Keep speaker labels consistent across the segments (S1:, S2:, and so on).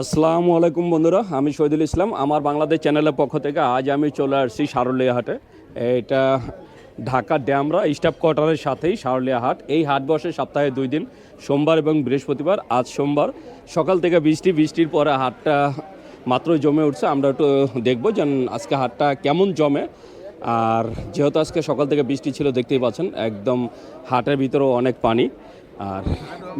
S1: আসসালামু আলাইকুম বন্ধুরা, আমি শহীদুল ইসলাম। আমার বাংলাদেশ চ্যানেলের পক্ষ থেকে আজ আমি চলে আসছি সারুলিয়া হাটে। এটা ঢাকা ড্যামরা স্টাফ কোয়ার্টারের সাথেই সারুলিয়া হাট। এই হাট বসে সপ্তাহে দুই দিন, সোমবার এবং বৃহস্পতিবার। আজ সোমবার, সকাল থেকে বৃষ্টি, বৃষ্টির পরে হাটটা মাত্র জমে উঠছে। আমরা একটু দেখব যে আজকে হাটটা কেমন জমে। আর যেহেতু আজকে সকাল থেকে বৃষ্টি ছিল, দেখতেই পাচ্ছেন, একদম হাটের ভিতরেও অনেক পানি। আর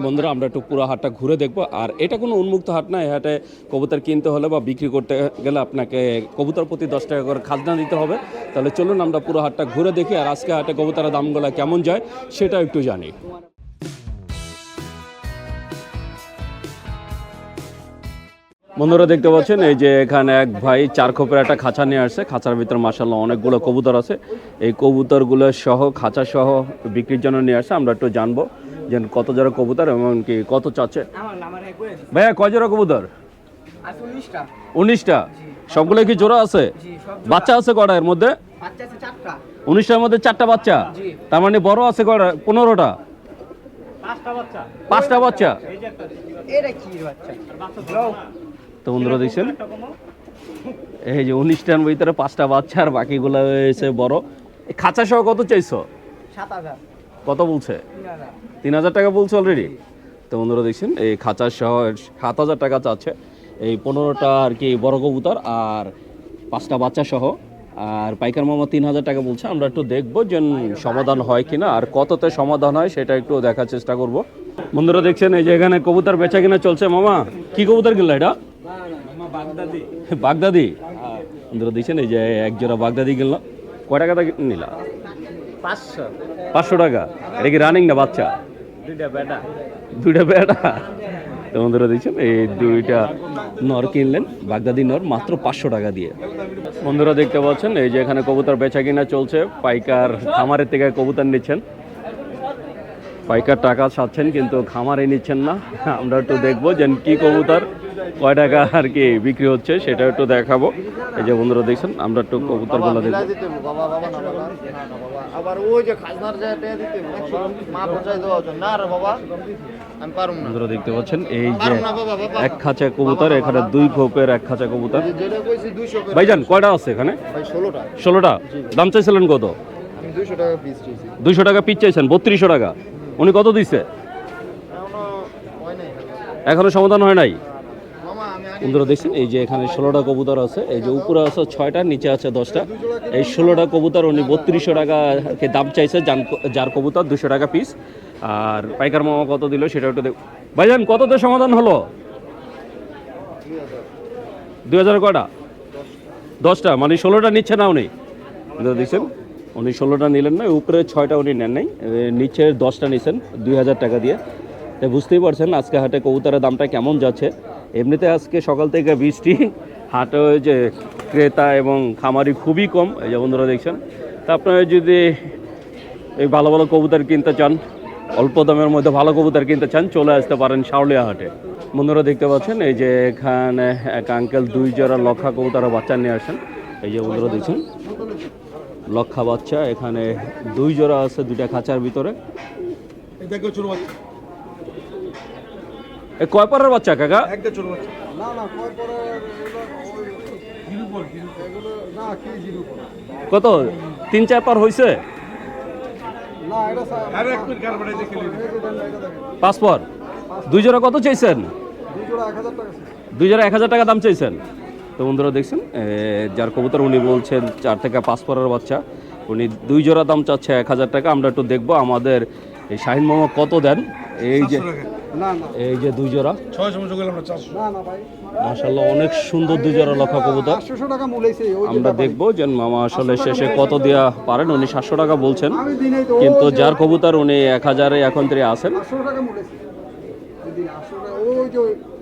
S1: বন্ধুরা, আমরা একটু পুরো হাটটা ঘুরে দেখব। আর এটা কোনো উন্মুক্ত হাট না, এই হাটে কবুতর কিনতে হলে বা বিক্রি করতে গেলে আপনাকে কবুতর প্রতি দশ টাকা করে খাজনা দিতে হবে। তাহলে চলুন, আমরা পুরো হাটটা ঘুরে দেখি, আর আজকে হাটে কবুতরের দামগুলো কেমন যায়, সেটা একটু জানি। বন্ধুরা, দেখতে পাচ্ছেন, এই যে এখানে এক ভাই চার খোপের একটা খাঁচা নিয়ে আসছে। খাঁচার ভিতর মাসাল্লাহ অনেকগুলো কবুতর আছে। এই কবুতরগুলো সহ, খাঁচা সহ বিক্রির জন্য নিয়ে আসছে, আমরা একটু জানব। যে কত জোড়া কবুতর এবং কি কত চাচ্ছে। ভাইয়া কয় জোড়া কবুতর?
S2: উনিশটা।
S1: উনিশটা? সবগুলো কি জোড়া আছে? বাচ্চা আছে কটা এর মধ্যে? উনিশটার মধ্যে চারটা বাচ্চা? তার মানে বড় আছে কটা পনেরোটা?
S2: পাঁচটা বাচ্চা।
S1: তো বন্ধুরা দেখছেন? এই যে উনিশটার ভিতরে পাঁচটা বাচ্চা আর বাকিগুলো হয়েছে বড়। খাঁচা সহ কত চাইছো?
S2: সাত হাজার।
S1: কত বলছে?
S2: তিন হাজার
S1: টাকা বলছে অলরেডি তো বন্ধুরা দেখছেন, এই খাঁচা সহ সাত হাজার টাকা চাচ্ছে। এই পনেরোটা আর কি বড় কবুতর আর পাঁচটা বাচ্চা সহ। আর পাইকার মামা তিন হাজার টাকা বলছে, আমরা একটু দেখব যে সমাধান হয় কিনা আর কততে সমাধান হয় সেটা একটু দেখার চেষ্টা করব। বন্ধুরা দেখছেন, এই যে এখানে কবুতর বেচা কিনা চলছে মামা। কি কবুতর কিনলো এটা? বাগদাদি। বাগদাদি? বন্ধুরা দেখছেন, এই যে এক জোড়া বাগদাদি কিনলাম। কয় টাকা নিলা
S2: পাঁচশো।
S1: টাকা? এটা কি রানিং না বাচ্চা?
S2: দুইটা বেটা।
S1: দুইটা বেটা? তো বন্ধুরা দেখছেন এই দুইটা নর কিনলেন বাগদাদি নর মাত্র পাঁচশো টাকা দিয়ে। বন্ধুরা দেখতে পাচ্ছেন এই যে এখানে কবুতর বেচা কিনা চলছে পাইকার খামারের থেকে কবুতর নিচ্ছেন। পাইকার টাকা ছাড়ছেন কিন্তু খামারে নিচ্ছেন না। আমরা একটু দেখব যে কি কবুতর কয় টাকা আর কি বিক্রি হচ্ছে সেটা একটু দেখাবো। এই যে বন্ধুরা দেখছেন আমরা একটু কবুতরগুলো দেখব।
S3: দিতে হবে, বাবা বাবা না বাবা না না বাবা। আবার ওই যে খাজনার জায়গাটা দিতে হবে, বাবা মা পৌঁছাই দেওয়া হচ্ছে। না রে বাবা আমি পারুম না।
S1: বন্ধুরা দেখতে পাচ্ছেন এই যে এক খাঁচা কবুতর এখানে দুই খোপের এক খাঁচা কবুতর। ভাইজান কয়টা আছে এখানে?
S3: ষোলোটা।
S1: দাম চাইছিলেন কত?
S3: দুইশো টাকা পিস
S1: চাইছেন বত্রিশশো টাকা। উনি কত
S3: দিছে?
S1: এখনও সমাধান হয় নাই? বন্ধুরা দেখছেন, এই যে এখানে ষোলোটা কবুতর আছে, এই যে উপরে আছে ছয়টা, নিচে আছে দশটা। এই ষোলোটা কবুতর উনি বত্রিশশো টাকা দাম চাইছে যান- যার কবুতর দুশো টাকা পিস আর পাইকার মামা কত দিল সেটা একটু দেখ ভাই ভাইজান, কততে সমাধান হলো? দুই হাজার কটা দশটা। মানে ষোলোটা নিচ্ছে না উনি। দেখছেন। উনি ষোলোটা নিলেন না, উপরে ছয়টা উনি নেন নাই নিচে দশটা নিছেন, দুই হাজার টাকা দিয়ে। তাই বুঝতেই পারছেন, আজকে হাটে কবুতরের দামটা কেমন যাচ্ছে। এমনিতে আজকে সকাল থেকে বৃষ্টি, হাটে যে ক্রেতা এবং খামারি খুবই কম, এই যে বন্ধুরা দেখছেন। তা আপনারা যদি এই ভালো ভালো কবুতর কিনতে চান, অল্প দামের মধ্যে ভালো কবুতর কিনতে চান, চলে আসতে পারেন শাওলিয়া হাটে। বন্ধুরা দেখতে পাচ্ছেন, এই যে এখানে এক আঙ্কেল দুই জোড়া লক্ষা কবুতর বাচ্চা নিয়ে আসেন। এই যে বন্ধুরা দেখছেন লক্ষা বাচ্চা এখানে দুই জোড়া আছে দুইটা খাঁচার ভিতরে। এ কয় পারের বাচ্চা কাকা?
S4: না না কয় পরে না কি জিরো
S1: কত? তিন চার পার হয়েছে পাঁচ পর। দুই জোড়া কত চাইছেন?
S4: দুই জোড়া এক হাজার টাকা
S1: দুই জোড়া এক হাজার টাকা দাম চাইছেন? তো বন্ধুরা দেখছেন যার কবুতর উনি বলছেন চার থেকে পাঁচ পরের বাচ্চা উনি দুই জোড়া দাম চাচ্ছে এক হাজার টাকা আমরা একটু দেখব আমাদের এই শাহিন মামা কত দেন এই যে
S4: না না।
S1: এই যে দুই জোড়া।
S4: না না ভাই।
S1: মাশাল্লাহ অনেক সুন্দর দুই জোড়া লক্ষা কবুতর। আমরা দেখব যে মামা আসলে শেষে কত দেওয়া পারেন উনি সাতশো টাকা বলছেন। কিন্তু যার কবুতর উনি এক হাজারে এখন থেকে আসেন।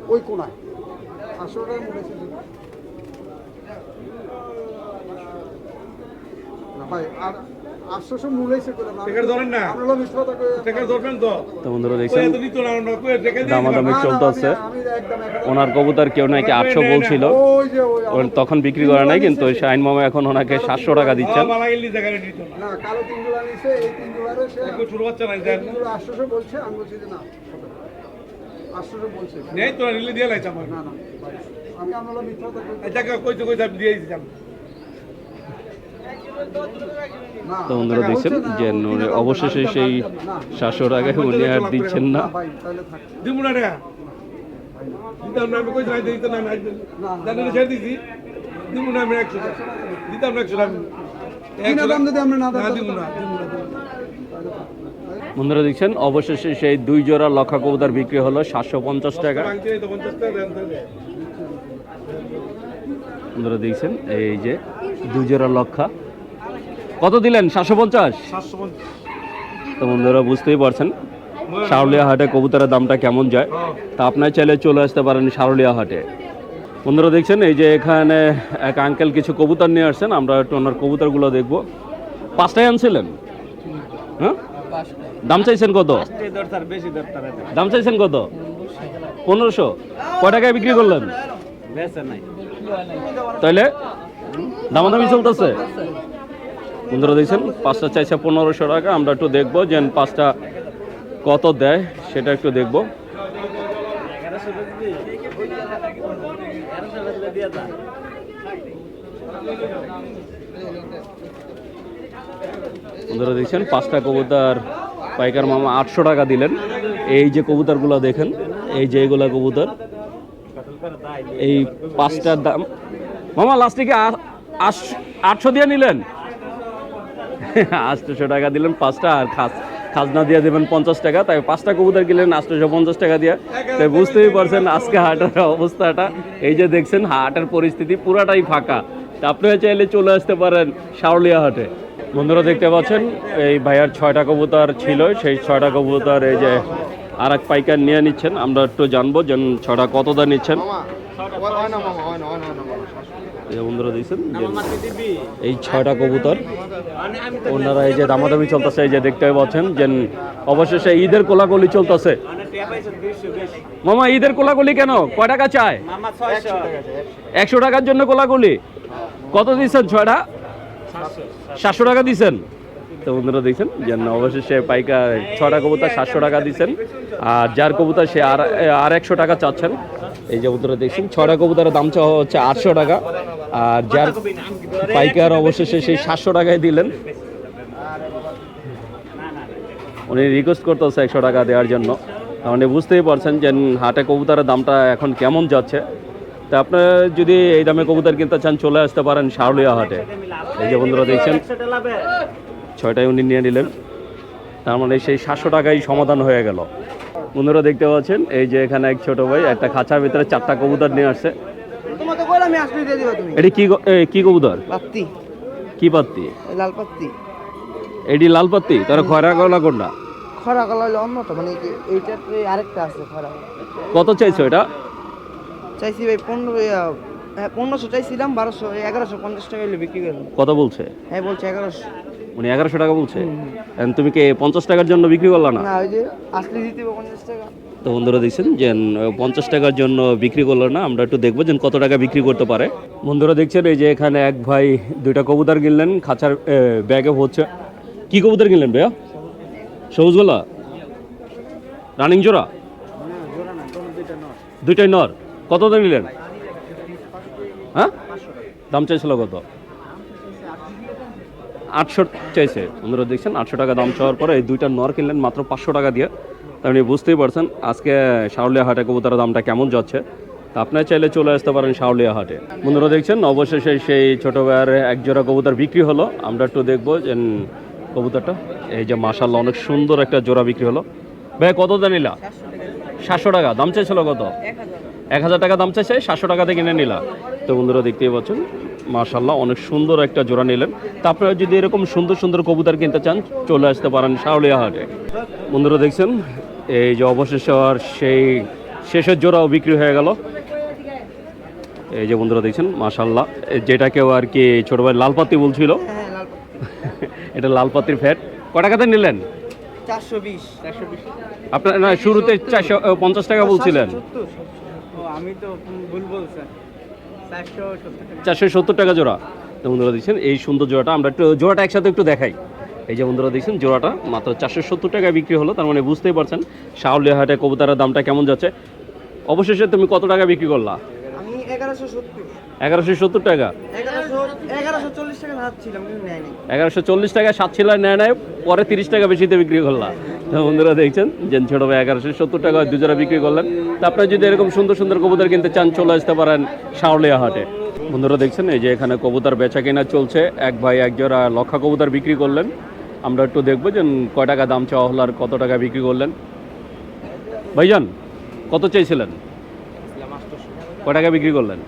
S4: ওই কোনায় পাঁচশো টাকা মূলাইছে দিন। না ভাই আর আটশোশো মূলাইছে করে না
S5: টেকার ধরেন না।
S4: আপনারা মিথ্যা কথা কয়ে-
S5: টাকা ধরবেন তো।
S1: বন্ধুরা দেখছেন? দামাদামি চলতেছে ওনার কবুতর কেউ নাকি আটশো বলছিল। তখন বিক্রি করে নাই কিন্তু শাহিন মামা এখন ওনাকে সাতশো টাকা দিচ্ছেন।
S5: নাই তোরা নিলে দিয়ে লাইছে আমার।
S4: না না আমি আমরা মিথ্যা কথা বলছি
S5: এটাকে কইতে কইতে আমি দিয়ে দিতাম
S4: না
S1: তো বন্ধুরা দেখছেন যে উনি অবশেষে সেই সাতশো টাকায় উনি আর দিচ্ছেন না। বন্ধুরা দেখছেন অবশেষে সেই দুই জোড়া লক্ষা কবুতর বিক্রি হলো সাতশো পঞ্চাশ টাকা। বন্ধুরা দেখছেন এই যে দুই জোড়া লক্ষা কত দিলেন? সাতশো পঞ্চাশ? তো বন্ধুরা বুঝতেই পারছেন সারুলিয়া হাটে কবুতরের দামটা কেমন যায়? তা আপনার চাইলে চলে আসতে পারেন সারুলিয়া হাটে। বন্ধুরা দেখছেন এই যে এখানে এক আঙ্কেল কিছু কবুতর নিয়ে আসছেন আমরা একটু ওনার কবুতরগুলো দেখব। পাঁচটাই আনছিলেন? হ্যাঁ? দাম চাইছেন কত? দাম চাইছেন কত? পনেরোশো। কয় টাকায় বিক্রি করলেন? তাইলে দামাদামি চলতেছে? বন্ধুরা দেখছেন? পাঁচটা চাইছে পনেরোশো টাকা। আমরা একটু দেখব যে পাঁচটা কত দেয়, সেটা একটু দেখব।
S2: এগারোশো টাকা দিবি এগারোশো টাকা দিয়ে দা
S1: বন্ধুরা দেখছেন? পাঁচটা কবুতর পাইকার মামা আটশো টাকা দিলেন। এই যে কবুতরগুলো দেখেন, এই যে এগুলা কবুতর, এই পাঁচটার দাম মামা লাস্টে কি আটশো দিয়ে নিলেন? আটশোশো টাকা দিলেন পাঁচটা আর খাস খাজনা দিয়ে দেবেন পঞ্চাশ টাকা। তাই পাঁচটা কবুতর কিনলেন আটশোশো পঞ্চাশ টাকা দিয়ে। তাই বুঝতেই পারছেন আজকে হাটের অবস্থাটা। এই যে দেখছেন, হাটের পরিস্থিতি পুরাটাই ফাঁকা। তা আপনারা চাইলে চলে আসতে পারেন শাওলিয়া হাটে। বন্ধুরা দেখতে পাচ্ছেন, এই ভাইয়ার ছয়টা কবুতর ছিল। সেই ছয়টা কবুতর এই যে আর এক পাইকার নিয়ে নিচ্ছেন। আমরা একটু জানব যে ছয়টা কত দা নিচ্ছেন বন্ধুরা
S2: দিবি।
S1: এই ছয়টা কবুতর ওনারা এই যে দামাদামি চলতেছে এই যে দেখতে পাচ্ছেন যে অবশেষে ঈদের কোলাকলি চলতেছে। মামা ঈদের কোলাকুলি কেন? কয় টাকা চায়? একশো টাকার জন্য কোলাকুলি? কত দিচ্ছেন ছয়টা? সাতশো টাকা দিচ্ছেন। তো বন্ধুরা দেখছেন যে অবশেষে পাইকার ছটা কবুতর সাতশো টাকা দিচ্ছেন আর যার কবুতর সে আর আর একশো টাকা চাচ্ছেন। এই যে বন্ধুরা দেখছেন ছটা কবুতরের দাম চাওয়া হচ্ছে আটশো টাকা। আর যার পাইকার অবশেষে সেই সাতশো টাকায় দিলেন। উনি রিকোয়েস্ট করতেছে একশো টাকা দেওয়ার জন্য। মানে বুঝতেই পারছেন যে হাটে কবুতরের দামটা এখন কেমন যাচ্ছে। তা আপনারা যদি এই দামে কবুতর কিনতে চান, চলে আসতে পারেন শারলিয়া হাটে। এই যে বন্ধুরা দেখছেন, ছয়টায় উনি নিয়ে নিলেন। তার মানে সেই সাতশো টাকাই সমাধান হয়ে গেল। বন্ধুরা দেখতে পাচ্ছেন এই যে এখানে এক ছোট ভাই একটা খাঁচার ভিতরে চারটা কবুতর নিয়ে আসছে। এটি কি কি কবুতর?
S6: পাত্তি।
S1: কি পাত্তি?
S6: লাল পাত্তি।
S1: এটি লাল পাত্তি? তারা খয়রা গলা কোনটা?
S6: খরা কলা হলো অন্য তো মানে এইটার এই আরেকটা আছে খরা
S1: কত চাইছো এটা?
S6: চাইছি ভাই পনেরো হ্যাঁ পনেরোশো চাইছিলাম বারোশো এগারোশো পঞ্চাশ টাকা বিক্রি করলাম।
S1: কত বলছে?
S6: হ্যাঁ বলছে এগারোশো।
S1: উনি এগারোশো টাকা বলছে। তুমি কি পঞ্চাশ টাকার জন্য বিক্রি করলা না?
S6: না ওই যে আসলে দিতে হবে পঞ্চাশ টাকা।
S1: তো বন্ধুরা দেখছেন যে পঞ্চাশ টাকার জন্য বিক্রি করল না আমরা একটু দেখব যে কত টাকা বিক্রি করতে পারে। বন্ধুরা দেখছেন এই যে এখানে এক ভাই দুইটা কবুতর কিনলেন খাঁচার ব্যাগে হচ্ছে। কি কবুতর কিনলেন ভাইয়া? সবুজ গোলা? রানিং জোড়া? দুইটাই নর। কত দাম নিলেন? হ্যাঁ? দাম চাইছিল কত? আটশো চাইছে। বন্ধুরা দেখছেন, আটশো টাকা দাম চাওয়ার পরে এই দুইটা নর কিনলেন মাত্র পাঁচশো টাকা দিয়ে। মানে বুঝতেই পারছেন, আজকে শাওলিয়া হাটে কবুতরের দামটা কেমন যাচ্ছে। তা আপনার চাইলে চলে আসতে পারেন শাওলিয়া হাটে। বন্ধুরা দেখছেন, অবশেষে সেই ছোটো ভাইয়ের এক জোড়া কবুতর বিক্রি হলো। আমরা একটু দেখব যে কবুতরটা, এই যে মাসাল্লাহ অনেক সুন্দর একটা জোড়া বিক্রি হলো। ভাই, কত দাম নিলা সাতশো টাকা। দাম চাইছিল কত? এক হাজার টাকা দাম চাইছে সাতশো টাকাতে কিনে নিলাম। তো বন্ধুরা দেখতেই পাচ্ছেন মার্শাল্লাহ অনেক সুন্দর একটা জোড়া নিলেন। তা আপনারা যদি এরকম সুন্দর সুন্দর কবুতর কিনতে চান চলে আসতে পারেন শাওলিয়া হাটে। বন্ধুরা দেখছেন এই যে অবশেষে আর সেই শেষের জোড়াও বিক্রি হয়ে গেল। এই যে বন্ধুরা দেখছেন মাশাল্লাহ যেটাকেও আর কি ছোট ভাই লালপাতি বলছিল।
S6: হ্যাঁ
S1: এটা লালপাতির ফ্যাট। ক টাকাতে নিলেন?
S6: চারশো বিশ। চারশো বিশ
S1: আপনার না শুরুতে চারশো পঞ্চাশ টাকা বলছিলেন।
S2: আমি তো ভুল বলছি চারশো সত্তর টাকা।
S1: জোড়া। তো বন্ধুরা দিচ্ছেন এই সুন্দর জোড়াটা আমরা একটু জোড়াটা একসাথে একটু দেখাই। এই যে বন্ধুরা দেখছেন জোড়াটা মাত্র চারশো সত্তর টাকায় বিক্রি হলো তার মানে বুঝতেই পারছেন শাওলিয়া হাটে কবুতারের দামটা কেমন যাচ্ছে। অবশেষে তুমি কত টাকা বিক্রি করলা?
S6: আমি এগারোশো সত্তর।
S1: এগারোশো সত্তর টাকা।
S6: এগারোশো চল্লিশ টাকা
S1: সাত ছিল, নেয় নেয় পরে তিরিশ টাকা বেশিতে বিক্রি করলাম বন্ধুরা দেখছেন যে ছোটো ভাই এগারোশো সত্তর টাকা দুজোড়া বিক্রি করলেন। তা আপনারা যদি এরকম সুন্দর সুন্দর কবুতর কিনতে চান, চলে আসতে পারেন শাওলিয়া হাটে। বন্ধুরা দেখছেন, এই যে এখানে কবুতর বেচা কেনা চলছে। এক ভাই, এক জোড়া লক্ষা কবুতর বিক্রি করলেন। আমরা একটু দেখব যে কয় টাকা দাম চাওয়া হলো আর কত টাকা বিক্রি করলেন। ভাইজান, কত চাইছিলেন? কয় টাকা বিক্রি করলেন?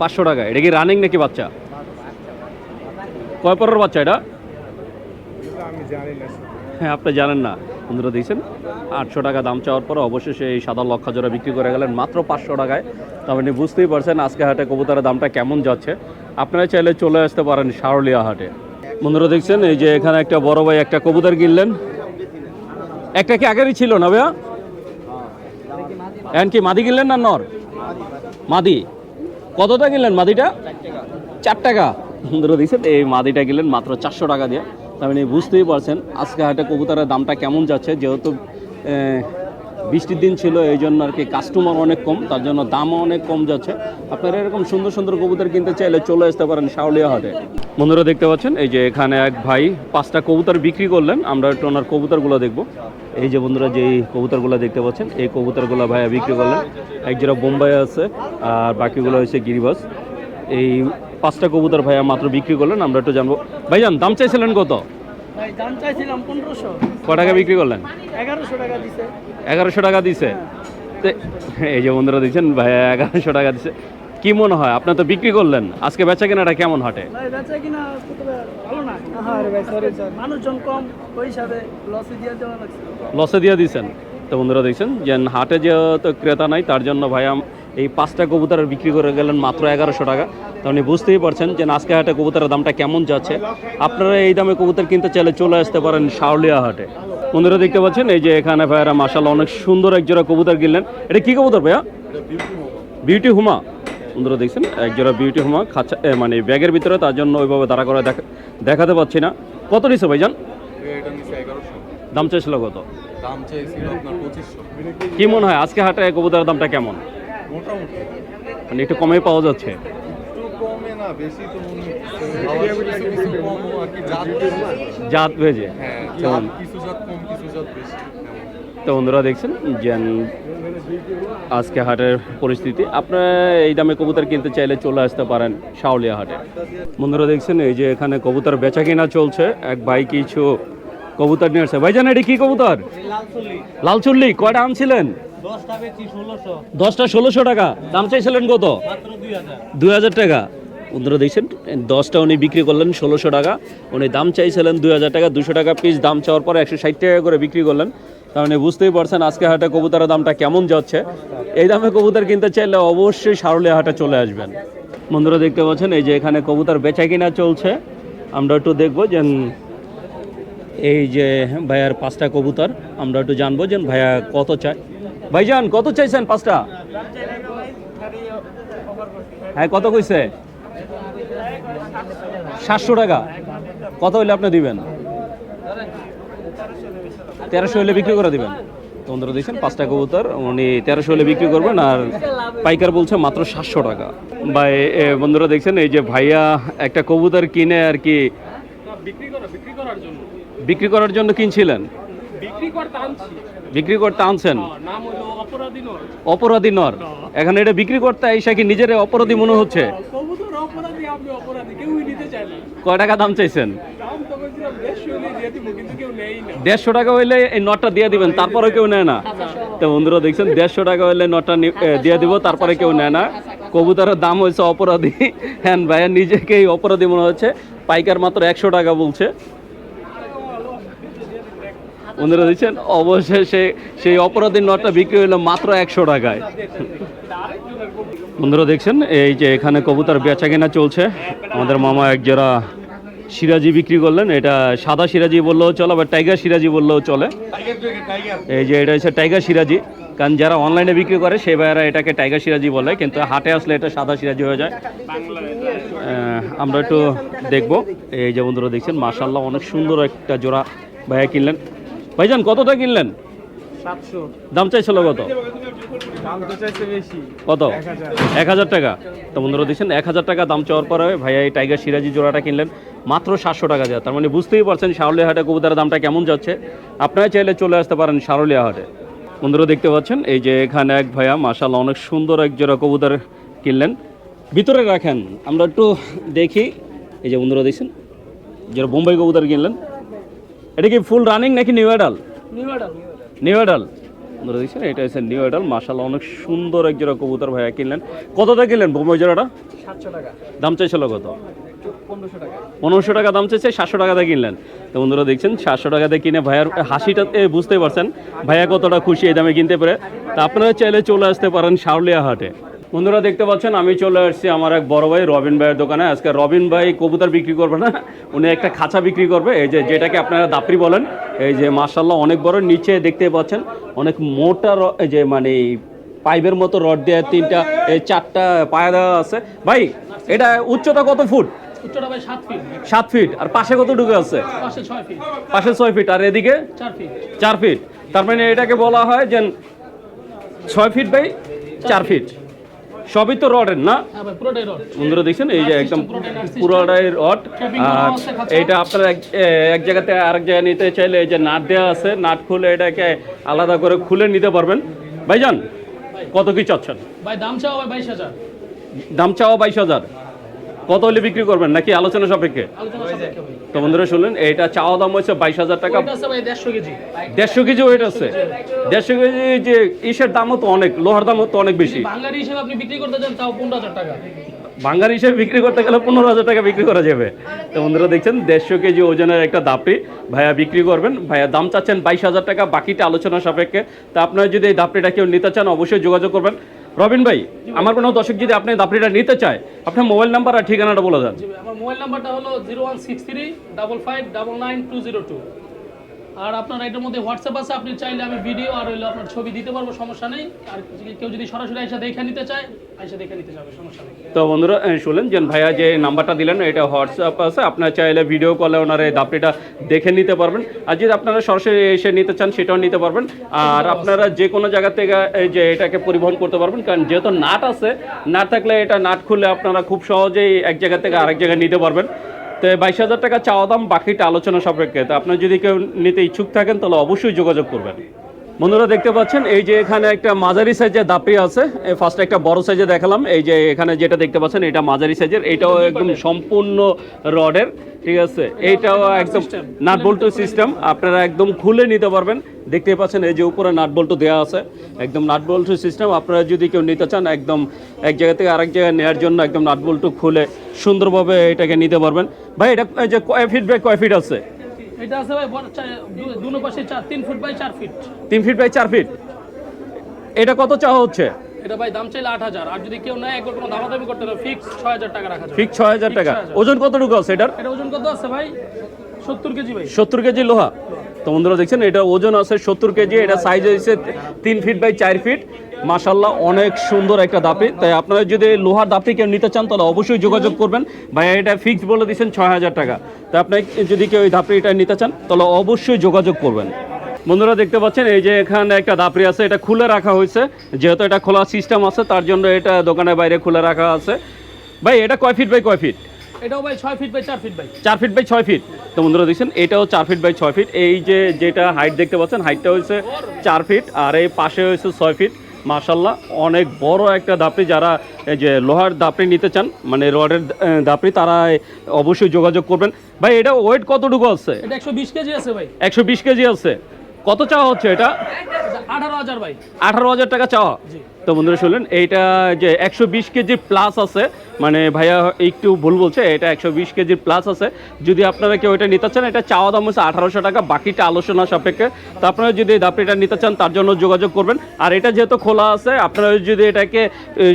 S1: পাঁচশো টাকা। এটা কি রানিং নাকি বাচ্চা? কয় পরের বাচ্চা এটা? হ্যাঁ আপনি জানেন না। বন্ধুরা দিয়েছেন আটশো টাকা দাম চাওয়ার পর অবশেষে এই সাদা লক্ষা জোড়া বিক্রি করে গেলেন মাত্র পাঁচশো টাকায়। তবে আপনি বুঝতেই পারছেন আজকে হাটে কবুতরের দামটা কেমন যাচ্ছে। আপনারা চাইলে চলে আসতে পারেন শারলিয়া হাটে। বন্ধুরা দেখছেন, এই যে এখানে একটা বড় ভাই একটা কবুতর কিনলেন। একটা কি আগেরই ছিল না ভাইয়া? এখন কি, মাদি কিনলেন না নর? মাদি। কতটা কিনলেন মাদিটা? চার টাকা। সুন্দর দিয়েছেন এই মাদিটা কিনলেন মাত্র চারশো টাকা দিয়ে। তার মানে বুঝতেই পারছেন আজকে হাটে কবুতরের দামটা কেমন যাচ্ছে যেহেতু বৃষ্টির দিন ছিল এই জন্য আর কি কাস্টমার অনেক কম তার জন্য দামও অনেক কম যাচ্ছে। আপনারা এরকম সুন্দর সুন্দর কবুতর কিনতে চাইলে চলে আসতে পারেন শাওলিয়া হাটে। বন্ধুরা দেখতে পাচ্ছেন এই যে এখানে এক ভাই পাঁচটা কবুতর বিক্রি করলেন আমরা একটু ওনার কবুতরগুলো দেখব। এই যে বন্ধুরা যে কবুতরগুলো দেখতে পাচ্ছেন এই কবুতরগুলো ভাইয়া বিক্রি করলেন। এক জোড়া বোম্বাই আছে আর বাকিগুলো হচ্ছে গিরিবাস। এই পাঁচটা কবুতর ভাইয়া মাত্র বিক্রি করলেন আমরা একটু জানব। ভাইজান দাম চাইছিলেন কত?
S2: ভাই দাম চাইছিলাম পনেরোশো।
S1: ক টাকা বিক্রি করলেন?
S2: এগারোশো টাকা দিছে।
S1: এগারোশো টাকা দিছে। এই যে বন্ধুরা দিচ্ছেন ভাইয়া এগারোশো টাকা দিছে। কি মনে হয় আপনার তো বিক্রি করলেন আজকে বেচা কেনাটা কেমন হাটে?
S2: লসে দিয়ে দেওয়া লাগছে।
S1: লসে দিয়ে দিচ্ছেন তো বন্ধুরা দেখছেন যে হাটে যেহেতু ক্রেতা নাই তার জন্য ভাইয়া এই পাঁচটা কবুতর বিক্রি করে গেলেন মাত্র এগারোশো টাকা। তো আপনি বুঝতেই পারছেন যে আজকে হাটে কবুতরের দামটা কেমন যাচ্ছে। আপনারা এই দামে কবুতর কিনতে চাইলে চলে আসতে পারেন শাওলিয়া হাটে। বন্ধুরা দেখতে পাচ্ছেন এই যে এখানে ভাইয়ারা মাসাল অনেক সুন্দর এক জোড়া কবুতর কিনলেন এটা কি কবুতর ভাইয়া? বিউটি হুমা বন্ধুরা দেখছেন এক জোড়া বিউটি হুমা খাঁচা মানে ব্যাগের ভিতরে তার জন্য ওইভাবে দাঁড়া করে দেখা দেখাতে পাচ্ছি না। কত নিছে ভাইজান? দাম চাইছিল কত? কি মনে হয় আজকে হাটে কবুতরের দামটা কেমন? মানে একটু কমে পাওয়া যাচ্ছে।
S7: কমে না বেশি তো জাত।
S1: ভেজে
S7: হ্যাঁ।
S1: তো বন্ধুরা দেখছেন যে আজকে হাটের পরিস্থিতি। আপনারা এই দামে কবুতর কিনতে চাইলে চলে আসতে পারেন শাওলিয়া হাটে। বন্ধুরা দেখছেন এই যে এখানে কবুতর বেচা কিনা চলছে এক ভাই কিছু কবুতর নিয়ে আসছে। ভাইজান এটি কি কবুতর? লাল চুল্লি কয়টা আনছিলেন?
S2: দশটা ষোলোশো।
S1: টাকা। দাম চাইছিলেন কত?
S2: মাত্র দুই হাজার
S1: টাকা। বন্ধুরা দেখছেন দশটা উনি বিক্রি করলেন ষোলোশো টাকা। উনি দাম চাইছিলেন দুই হাজার টাকা, দুশো টাকা পিস দাম চাওয়ার পরে একশো ষাট টাকা করে বিক্রি করলেন। মানে বুঝতেই পারছেন, আজকে হাটে কবুতরের দামটা কেমন যাচ্ছে। এই দামে কবুতর কিনতে চাইলে অবশ্যই সারুলিয়া হাটে চলে আসবেন। বন্ধুরা দেখতে পাচ্ছেন, এই যে এখানে কবুতর বেচা কিনা চলছে। আমরা একটু দেখব যে, এই যে ভাইয়ার পাঁচটা কবুতর, আমরা একটু জানব যে ভাইয়া কত চায়। ভাইজান, কত চাইছেন পাঁচটা? হ্যাঁ কত কইছে? সাতশো টাকা। কত হইলে আপনি দিবেন? তেরোশো হইলে বিক্রি করে দিবেন। তো বন্ধুরা দেখছেন পাঁচটা কবুতর উনি তেরোশো হলে বিক্রি করবেন আর পাইকার বলছে মাত্র সাতশো টাকা। বা বন্ধুরা দেখছেন এই যে ভাইয়া একটা কবুতর কিনে আর কি
S5: বিক্রি করার জন্য।
S1: কিনছিলেন?
S5: বিক্রি করতে
S1: আনছেন?
S5: অপরাধী
S1: অপরাধী নর। এখানে এটা বিক্রি করতে এসে কি নিজের অপরাধী মনে হচ্ছে
S5: কবুতর অপরাধী আপনি অপরাধী কেউই নিতে চায় না
S1: কয় টাকা দাম চাইছেন?
S5: দেড়শো
S1: টাকা হইলে এই নটটা দিয়ে দিবেন তারপরে কেউ নেয় না। তো বন্ধুরা দেখছেন, দেড়শো টাকা হইলে নটটা দিয়ে দিব, তারপরে কেউ নেয় না। কবুতরের দাম হয়েছে অপরাধী। হ্যান ভাইয়া নিজেকেই অপরাধী মনে হচ্ছে। পাইকার মাত্র একশো টাকা বলছে। বন্ধুরা দেখছেন, অবশেষে সেই অপরাধীর নটটা বিক্রি হলো মাত্র একশো টাকায়। বন্ধুরা দেখছেন, এই যে এখানে কবুতর বেচা কেনা চলছে। আমাদের মামা এক জোড়া সিরাজি বিক্রি করলেন। এটা সাদা সিরাজি বললেও চলে, আবার টাইগার সিরাজি বললেও চলে। এই যে এটা হচ্ছে টাইগার সিরাজি। কারণ যারা অনলাইনে বিক্রি করে, সে ভাইয়েরা এটাকে টাইগার সিরাজি বলে, কিন্তু হাটে আসলে এটা সাদা সিরাজি হয়ে যায়। আমরা একটু দেখব। এই যে বন্ধুরা দেখছেন মাশাল্লাহ অনেক সুন্দর একটা জোড়া ভাইয়া কিনলেন। ভাইজান, কতটা কিনলেন? দাম চাইছিল কত? কত? এক হাজার। টাকা। তো বন্ধুরা দেখছেন এক হাজার টাকা দাম চাওয়ার পরে ভাইয়া এই টাইগার সিরাজি জোড়াটা কিনলেন মাত্র সাতশো টাকা যায় তার মানে বুঝতেই পারছেন শারলিয়া হাটে কবুতরের দামটা কেমন যাচ্ছে। আপনারা চাইলে চলে আসতে পারেন শারলিয়া হাটে বন্ধুরা দেখতে পাচ্ছেন এই যে এখানে এক ভাইয়া মাশাল্লাহ অনেক সুন্দর এক জোড়া কবুতর কিনলেন। ভিতরে রাখেন আমরা একটু দেখি। এই যে বন্ধুরা দেখছেন যেটা বোম্বাই কবুতর কিনলেন। এটা কি ফুল রানিং নাকি new adult
S2: new order
S1: new adult দেখছেন এটা হচ্ছে নিউ অ্যাডাল মাশাল্লাহ অনেক সুন্দর এক জোড়া কবুতর ভাইয়া কিনলেন। কতটা কিনলেন বোম্বাই জোড়াটা?
S2: সাতশো টাকা।
S1: দাম চাইছিল কত?
S2: পনেরোশো টাকা।
S1: দাম চাইছে সাতশো টাকাতে কিনলেন। তো বন্ধুরা দেখছেন সাতশো টাকাতে কিনে ভাইয়ার হাসিটাতে বুঝতেই পারছেন ভাইয়া কতটা খুশি এই দামে কিনতে পারে। তা আপনারা চাইলে চলে আসতে পারেন শাওলিয়া হাটে। বন্ধুরা দেখতে পাচ্ছেন আমি চলে আসছি আমার এক বড় ভাই রবিন ভাইয়ের দোকানে। আজকে রবিন ভাই কবুতর বিক্রি করবে না উনি একটা খাঁচা বিক্রি করবে এই যে যেটাকে আপনারা দাপড়ি বলেন। এই যে মার্শাল্লাহ অনেক বড় নিচে দেখতে পাচ্ছেন অনেক মোটা যে মানে পাইপের মতো রড দেওয়া তিনটা এই চারটা পায়া দেওয়া আছে। ভাই এটা উচ্চতা কত ফুট?
S2: সাত ফিট।
S1: সাত ফিট। আর পাশে কত ঢুকে আছে?
S2: পাশে ছয় ফিট।
S1: আর এদিকে?
S2: চার ফিট।
S1: তার মানে এটাকে বলা হয় যে ছয় ফিট বাই চার ফিট। সবই তো রডের না?
S2: হ্যাঁ রড
S1: বন্ধুরা দেখছেন এই যে একদম
S2: পুরোটাই
S1: রড আর এটা আপনারা এক- জায়গাতে আরেক জায়গায় নিতে চাইলে এই যে নাট দেওয়া আছে নাট খুলে এটাকে আলাদা করে খুলে নিতে পারবেন। ভাইজান কত কি চাচ্ছেন?
S2: ভাই দাম চাও ভাই বাইশ হাজার।
S1: দাম চাওয়া বাইশ হাজার। কত হলে বিক্রি করবেন? নাকি আলোচনা সাপেক্ষে? তো বন্ধুরা শুনলেন এটা চাওয়া দাম হচ্ছে বাইশ হাজার টাকা।
S2: দেড়শো কেজি।
S1: ওয়েট আছে। দেড়শো কেজি যে ইসের দামও তো অনেক লোহার দামও তো অনেক বেশি।
S2: বাঙালি হিসেবে আপনি বিক্রি করতে চান তাও পনেরো হাজার টাকা।
S1: বাঙ্গার হিসেবে বিক্রি করতে গেলে পনেরো হাজার টাকা বিক্রি করা যাবে। তো বন্ধুরা দেখছেন দেড়শো কেজি ওজনের একটা দাপড়ি ভাইয়া বিক্রি করবেন। ভাইয়া দাম চাচ্ছেন বাইশ হাজার টাকা বাকিটা আলোচনা সাপেক্ষে। তা আপনারা যদি এই দাপটিটা কেউ নিতে চান অবশ্যই যোগাযোগ করবেন। রবিন ভাই, আমার কোনো দর্শক যদি আপনি দাপড়িটা নিতে চায়, আপনার মোবাইল নাম্বার আর ঠিকানাটা বলে দেন।
S2: আমার মোবাইল নাম্বারটা হলো zero one six three double five double nine two zero two. আর আপনার এটার মধ্যে হোয়াটসঅ্যাপ আছে, আপনি চাইলে আমি ভিডিও আর হইল আপনার ছবি দিতে পারব, সমস্যা নেই। আর কেউ যদি সরাসরি এসে দেখে নিতে চায় এসে দেখে নিতে যাবে, সমস্যা নেই।
S1: তো বন্ধুরা শুনলেন যে ভাইয়া যে নাম্বারটা দিলেন, এটা হোয়াটসঅ্যাপ আছে, আপনার চাইলে ভিডিও কলে ওনার এই দাপড়িটা দেখে নিতে পারবেন। আর যদি আপনারা সরাসরি এসে নিতে চান, সেটাও নিতে পারবেন। আর আপনারা যে কোনো জায়গা থেকে এই যে এটাকে পরিবহন করতে পারবেন, কারণ যেহেতু নাট আছে, নাট থাকলে এটা নাট খুলে আপনারা খুব সহজেই এক জায়গা থেকে আরেক জায়গায় নিতে পারবেন। তো বাইশ হাজার টাকা চাওয়া দাম বাকিটা আলোচনা সাপেক্ষে। তো আপনার যদি কেউ নিতে ইচ্ছুক থাকেন, তাহলে অবশ্যই যোগাযোগ করবেন। বন্ধুরা দেখতে পাচ্ছেন এই যে এখানে একটা মাঝারি সাইজের দাপড়ি আছে। ফার্স্ট একটা বড় সাইজে দেখালাম। এই যে এখানে যেটা দেখতে পাচ্ছেন এটা মাঝারি সাইজের। এটাও একদম সম্পূর্ণ রডের ঠিক আছে? এইটাও একদম নাট বল্টু সিস্টেম আপনারা একদম খুলে নিতে পারবেন। দেখতেই পাচ্ছেন এই যে উপরে নাট বল্টু দেওয়া আছে। একদম নাট বল্টু সিস্টেম আপনারা যদি কেউ নিতে চান একদম এক জায়গা থেকে আরেক জায়গায় নেওয়ার জন্য একদম নাট বল্টু খুলে সুন্দরভাবে এটাকে নিতে পারবেন। ভাই এটা যে কয় ফিট বাই কয় ফিট আছে?
S2: এটা আছে ভাই দুনো পাশে চার তিন ফুট বাই চার ফিট।
S1: তিন ফিট বাই চার ফিট। এটা কত চাওয়া হচ্ছে?
S2: এটা ভাই দাম চাইলে আট হাজার। আর যদি কেউ নেয় কোনো দামাদামি করতে হবে। ফিক্স ছয় হাজার টাকা রাখা
S1: ফিক্স ছয় হাজার টাকা। ওজন কতটুকু আছে এটার?
S2: এটা ওজন কত আছে ভাই? সত্তর কেজি ভাই।
S1: সত্তর কেজি লোহা। তো বন্ধুরা দেখছেন এটা ওজন আছে সত্তর কেজি এটা সাইজ হয়েছে তিন ফিট বাই চার ফিট। মাসাল্লাহ অনেক সুন্দর একটা দাপি। তাই আপনারা যদি লোহার দাপি কেউ নিতে চান তাহলে অবশ্যই যোগাযোগ করবেন। ভাইয়া এটা ফিক্স বলে দিচ্ছেন ছয় হাজার টাকা। তাই আপনি যদি কেউ এই দাপড়িটা নিতে চান তাহলে অবশ্যই যোগাযোগ করবেন। বন্ধুরা দেখতে পাচ্ছেন এই যে এখানে একটা দাপড়ি আছে এটা খুলে রাখা হয়েছে। যেহেতু এটা খোলা সিস্টেম আছে তার জন্য এটা দোকানের বাইরে খুলে রাখা আছে। ভাই এটা কয় ফিট বাই কয় ফিট
S2: এটাও ভাই ছয় ফিট বাই চার ফিট ভাই।
S1: চার ফিট বাই ছয় ফিট তো বন্ধুরা দেখছেন এটাও চার ফিট বাই ছয় ফিট এই যে যেটা হাইট দেখতে পাচ্ছেন হাইটটা হচ্ছে চার ফিট আর এই পাশে হয়েছে ছয় ফিট মাশাল্লাহ অনেক বড় একটা দাপড়ি যারা এই যে লোহার দাপড়ি নিতে চান মানে রডের দাপড়ি তারা অবশ্যই যোগাযোগ করবেন। ভাই এটা ওয়েট কতটুকু আছে?
S2: একশো বিশ কেজি আছে ভাই।
S1: একশো বিশ কেজি আছে। কত চাওয়া হচ্ছে এটা?
S2: আঠারো হাজার ভাই।
S1: আঠারো হাজার টাকা চাওয়া। তো বন্ধুরা শুনলেন, এইটা যে একশো বিশ কেজি প্লাস আছে মানে ভাইয়া একটু ভুল বলছে, এটা একশো বিশ কেজির প্লাস আছে। যদি আপনারা কেউ এটা নিতে চান, এটা চাওয়া দাম হচ্ছে আঠারোশো টাকা, বাকিটা আলোচনা সাপেক্ষে। তো আপনারা যদি দাপড়িটা নিতে চান, তার জন্য যোগাযোগ করবেন। আর এটা যেহেতু খোলা আছে, আপনারা যদি এটাকে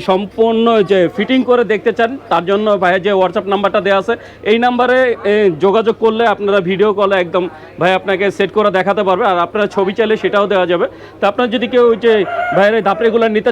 S1: সম্পূর্ণ যে ফিটিং করে দেখতে চান, তার জন্য ভাইয়া যে হোয়াটসঅ্যাপ নাম্বারটা দেওয়া আছে, এই নাম্বারে যোগাযোগ করলে আপনারা ভিডিও কলে একদম ভাই আপনাকে সেট করে দেখাতে পারবে। আর আপনারা ছবি চাইলে সেটাও দেওয়া যাবে। তো আপনারা যদি কেউ যে ভাইয়ের দাপড়িগুলো নিতে